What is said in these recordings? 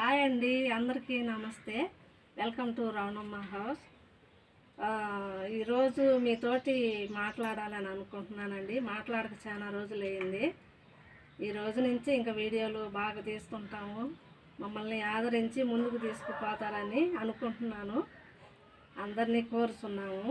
Hi అండి అందరికీ నమస్తే. Welcome to Ravanamma house. ఈరోజు మీతోటి మాట్లాడాలని అనుకుంటున్నానండి. మాట్లాడక చాలా రోజులు అయింది ఈ రోజు నుంచి ఇంకా వీడియోలు బాగా తీసుకుంటాము మమ్మల్ని ఆదరించి ముందుకు తీసుకుపోతారని అనుకుంటున్నాను. అందరినీ కోరుతున్నాము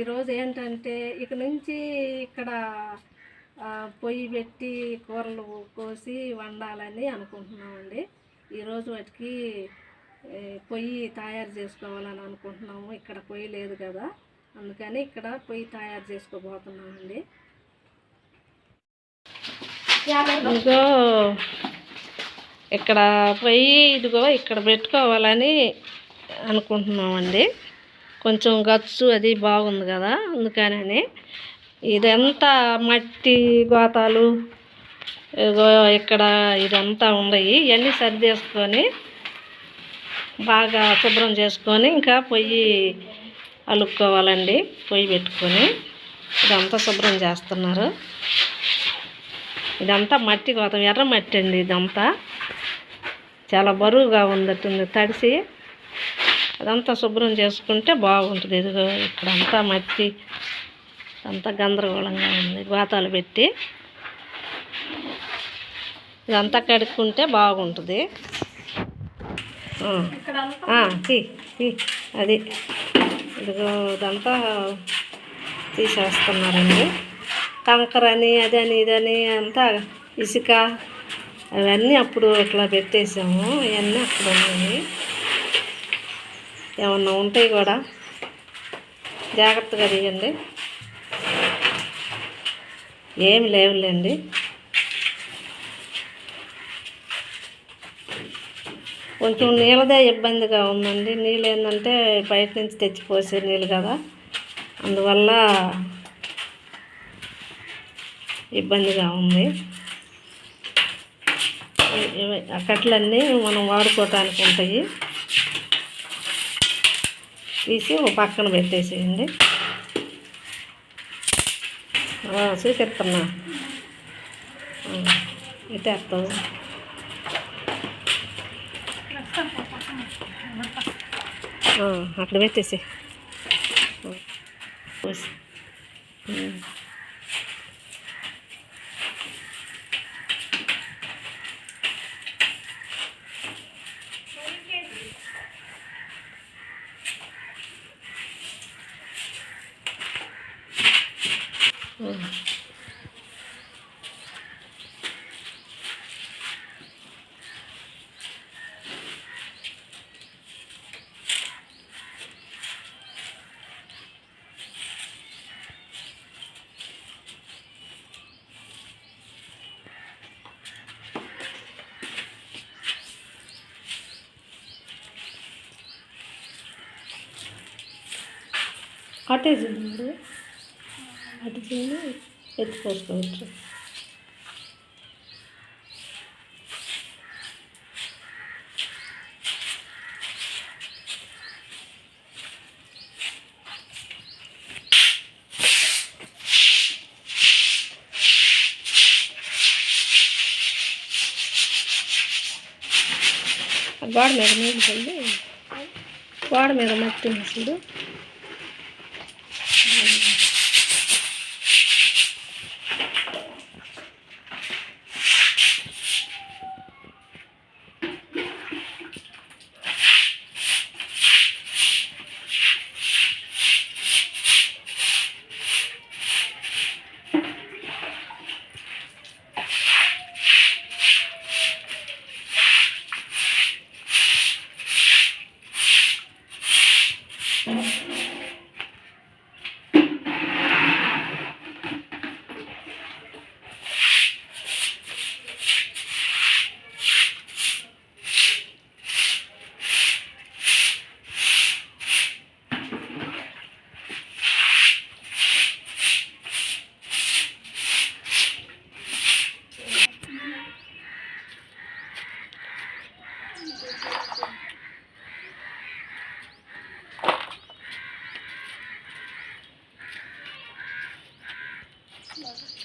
ఈరోజు ఏంటంటే ఇక నుంచి ఇక్కడ పొయ్యి పెట్టి కూరలు కోసి వండాలని అనుకుంటున్నామండి. ఈరోజు వాటికి పొయ్యి తయారు చేసుకోవాలని అనుకుంటున్నాము. ఇక్కడ పొయ్యి లేదు కదా. అందుకని ఇక్కడ పొయ్యి తయారు చేసుకోబోతున్నామండి. ఇదిగో ఇక్కడ పొయ్యి ఇదిగో ఇక్కడ పెట్టుకోవాలని అనుకుంటున్నామండి. కొంచెం గచ్చు అది బాగుంది కదా. అందుకని ఇదంతా మట్టి గోతాలు ఇక్కడ ఇదంతా ఉన్నాయి ఇవన్నీ సర్దేసుకొని బాగా శుభ్రం చేసుకొని ఇంకా పొయ్యి అలుక్కోవాలండి. పొయ్యి పెట్టుకొని ఇదంతా శుభ్రం చేస్తున్నారు. ఇదంతా మట్టి గోతం ఎర్ర మట్టి అండి ఇదంతా. చాలా బరువుగా ఉందట్టుంది తడిసి అదంతా శుభ్రం చేసుకుంటే బాగుంటుంది. ఇదిగో ఇక్కడంతా మట్టి అంతా గందరగోళంగా ఉంది. గోతాలు పెట్టి ఇదంతా కడుక్కుంటే బాగుంటుంది. అది. ఇదిగో ఇదంతా తీసేస్తున్నారండి. కంకర అని అదని ఇదని అంతా ఇసుక అవన్నీ అప్పుడు ఇట్లా పెట్టేసాము. అవన్నీ అక్కడ ఉన్నాయి. ఏమన్నా ఉంటాయి కూడా. జాగ్రత్తగా తీయండి. ఏమి లేవులేండి. కొంచెం నీళ్ళదే ఇబ్బందిగా ఉందండి. నీళ్ళు ఏంటంటే బయట నుంచి తెచ్చిపోసే నీళ్ళు కదా. అందువల్ల ఇబ్బందిగా ఉంది. కట్లన్నీ ఆ మనం వాడుకోవటానికి ఉంటాయి. తీసి పక్కన పెట్టేసేయండి. ఆ, చూపిస్తున్నా ఇటేస్తావు అక్కడ పెట్టేసి అటే చూడండి అటు చేయండి ఎత్తుకోసుకోవచ్చు గోడ మీద నీళ్ళు చల్లి గోడ మీద మట్టి చూడు.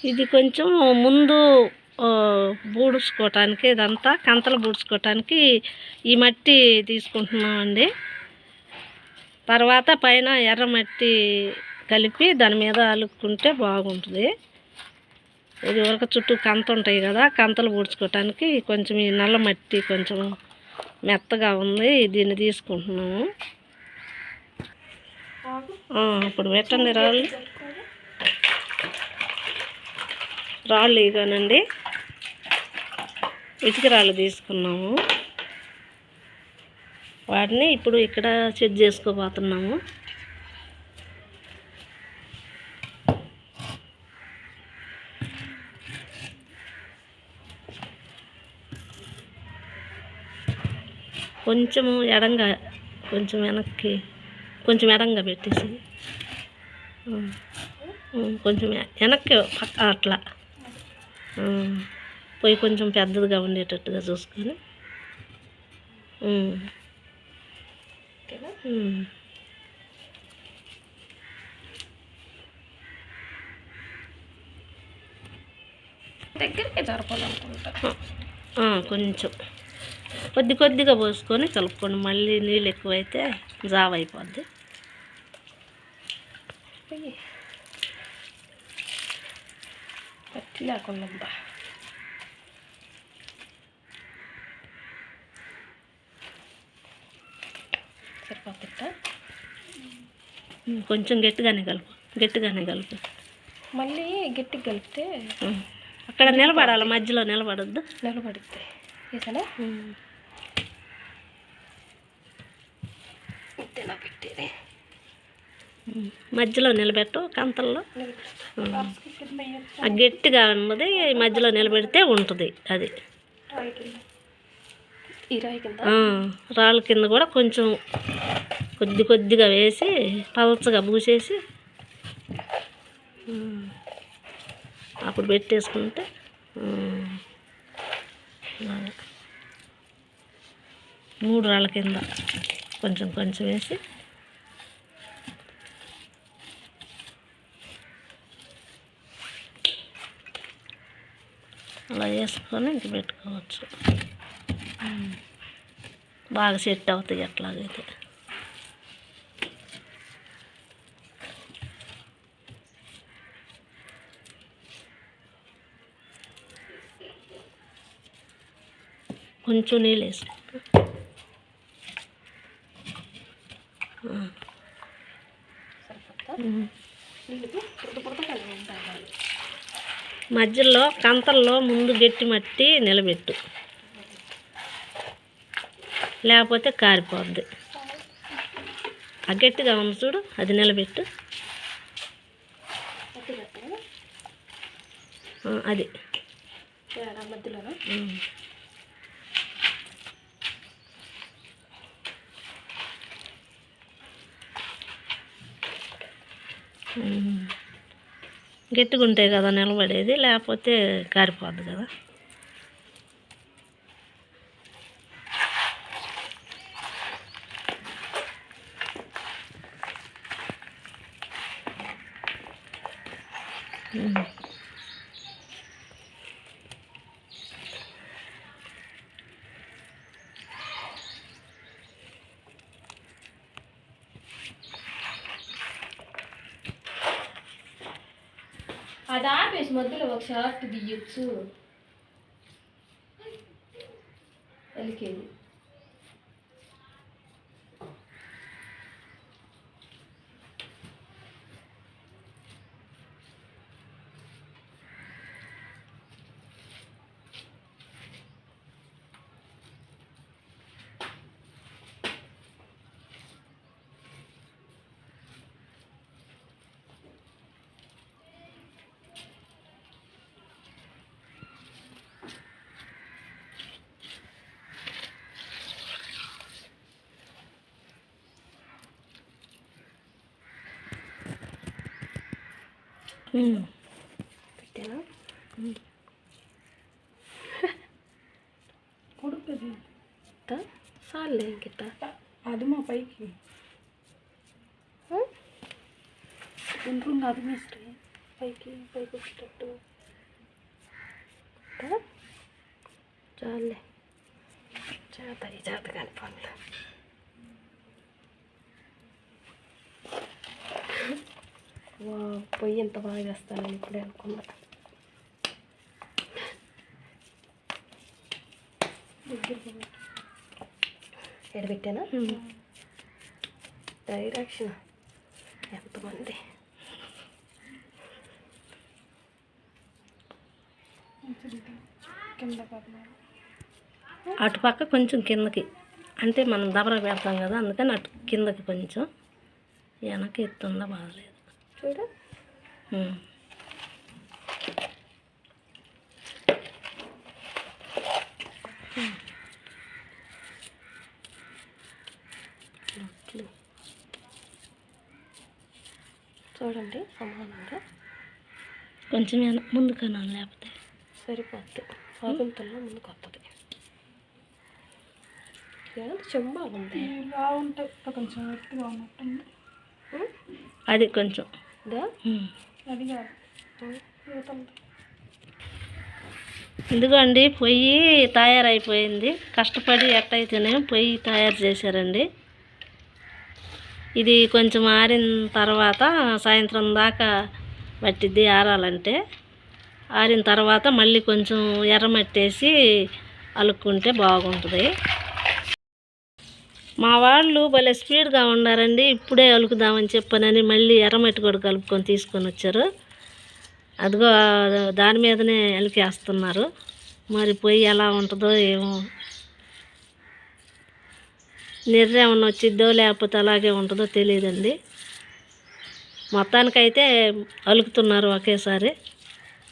ఇది కొంచెం ముందు బూడుచుకోవటానికి బూడ్చుకోవటానికి ఇదంతా కంతలు బూడ్చుకోవటానికి ఈ మట్టి తీసుకుంటున్నామండి. తర్వాత పైన ఎర్ర మట్టి కలిపి దాని మీద అలుక్కుంటే బాగుంటుంది. ఇది వరకు చుట్టూ కంత ఉంటాయి కదా కంతలు పూడ్చుకోవటానికి కొంచెం ఈ నల్ల మట్టి కొంచెం మెత్తగా ఉంది దీన్ని తీసుకుంటున్నాము. ఇప్పుడు పెట్టండి రాళ్ళు. రాళ్ళు ఇగానండి ఇటుక రాళ్ళు తీసుకున్నాము. వాటిని ఇప్పుడు ఇక్కడ చెక్ చేసుకోబోతున్నాము. కొంచెము ఎడంగా కొంచెం వెనక్కి కొంచెం ఎడంగా పెట్టేసి. కొంచెం వెనక్కి పక్క అట్లా. పొయ్యి కొంచెం పెద్దదిగా ఉండేటట్టుగా చూసుకొని. దగ్గరికి జరపాలనుకుంటా. కొంచెం. కొద్ది కొద్దిగా పోసుకొని కలుపుకోండి. మళ్ళీ నీళ్ళు ఎక్కువైతే జావ అయిపోద్ది. పట్టి లేకుండా సరిపోతుందా కొంచెం గట్టిగానే కలుపు గట్టిగానే కలుపు మళ్ళీ గట్టిగా కలిపితే. అక్కడ నిలబడాలి మధ్యలో నిలబడద్దు నిలబడుద్ది వేసానా ఇంతేనా పెట్టేది మధ్యలో నిలబెట్టు కంతల్లో గట్టిగా ఉన్నది మధ్యలో నిలబెడితే ఉంటుంది అది. రాళ్ళ కింద కూడా కొంచెం కొద్ది కొద్దిగా వేసి పలచగా పూసేసి అప్పుడు పెట్టేసుకుంటే. మూడు రాళ్ళ కింద కొంచెం కొంచెం వేసి అలా వేసుకొని ఇంక పెట్టుకోవచ్చు. బాగా సెట్ అవుతాయి అట్లాగైతే. కొంచెం నీళ్ళు వేసుకో. మధ్యలో కంతల్లో ముందు గట్టి మట్టి నిలబెట్టు. లేకపోతే కారిపోద్ది. ఆ గట్టిగా ఉంది చూడు అది నిలబెట్టు. అది. ఉమ్. గట్టిగా ఉంటాయి కదా నిలబడేది లేకపోతే కారిపోద్ది కదా ఉమ్. అది ఆపేసి మధ్యలో ఒక షార్ట్ తీయచ్చు ఎల్కేజీ. పెట్టానా కొడుకుది సార్లే ఇంకిట అది మా పైకి. ఉంటుంది అది మిస్టరీ పైకి పైకి వచ్చేటట్టు. చాలే చేత ఈ చేత కాని పనులు. పొయ్యి ఎంత బాగా వేస్తానని ఇప్పుడే అనుకున్నా. ఎడబెట్టానా డైరెక్షన్. ఎంతమంది? అటుపక్క కొంచెం కిందకి. అంటే మనం దబర పెడతాం కదా అందుకని అటు కిందకి కొంచెం. వెనక్కి ఎత్తుందా బాగలేదు. చూడు. చూడండి సమానంగా. కొంచెం ముందు కనాలి లేకపోతే. సరిపోద్ది. స్వాతంత్రంలో ముందుకు వస్తుంది ఏమంటే చెంబా ఉంది. బాగుంటుంది కొంచెం అది కొంచెం. ఇదిగోండి పొయ్యి తయారైపోయింది. కష్టపడి ఎట్టయితేనే పొయ్యి తయారు చేశారండి. ఇది కొంచెం ఆరిన తర్వాత సాయంత్రం దాకా పట్టిద్ది ఆరాలంటే. ఆరిన తర్వాత మళ్ళీ కొంచెం ఎర్రమట్టేసి అలుక్కుంటే బాగుంటుంది. మా వాళ్ళు భలే స్పీడ్గా ఉండారండి ఇప్పుడే అలుకుదామని చెప్పనని మళ్ళీ ఎర్రమట్టి కూడా కలుపుకొని తీసుకొని వచ్చారు. అదిగో దాని మీదనే అలికేస్తున్నారు. మరి పొయ్యి ఎలా ఉంటుందో ఏమో. నిర్రేమన్నా వచ్చిద్దో లేకపోతే అలాగే ఉంటుందో తెలియదండి మొత్తానికైతే అలుకుతున్నారు ఒకేసారి.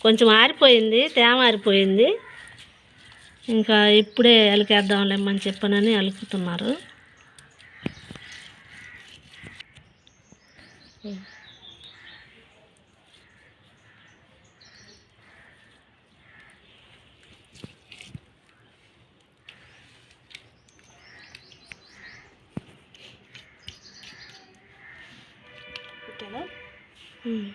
కొంచెం ఆరిపోయింది తేమ ఆరిపోయింది. ఇంకా ఇప్పుడే అలికేద్దాంలేమని చెప్పనని అలుకుతున్నారు. వీడి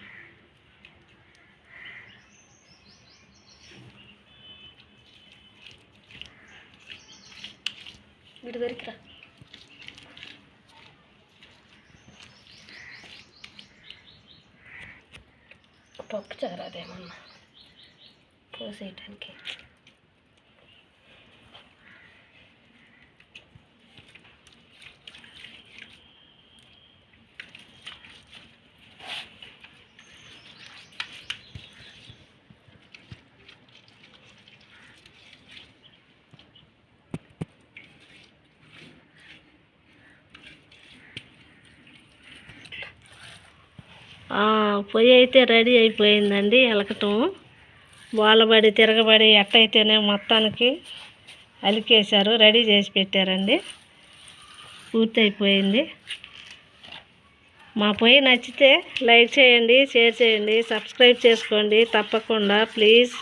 దొరికిరా. పప్పు చారు అదేమన్నా. పోసేయటానికి. పొయ్యి అయితే రెడీ అయిపోయిందండి ఎలకటం. వాళ్ళబడి తిరగబడి ఎట్టయితేనే మొత్తానికి అలికేశారు రెడీ చేసి పెట్టారండి. పూర్తి అయిపోయింది మా పొయ్యి నచ్చితే లైక్ చేయండి షేర్ చేయండి సబ్స్క్రైబ్ చేసుకోండి తప్పకుండా ప్లీజ్.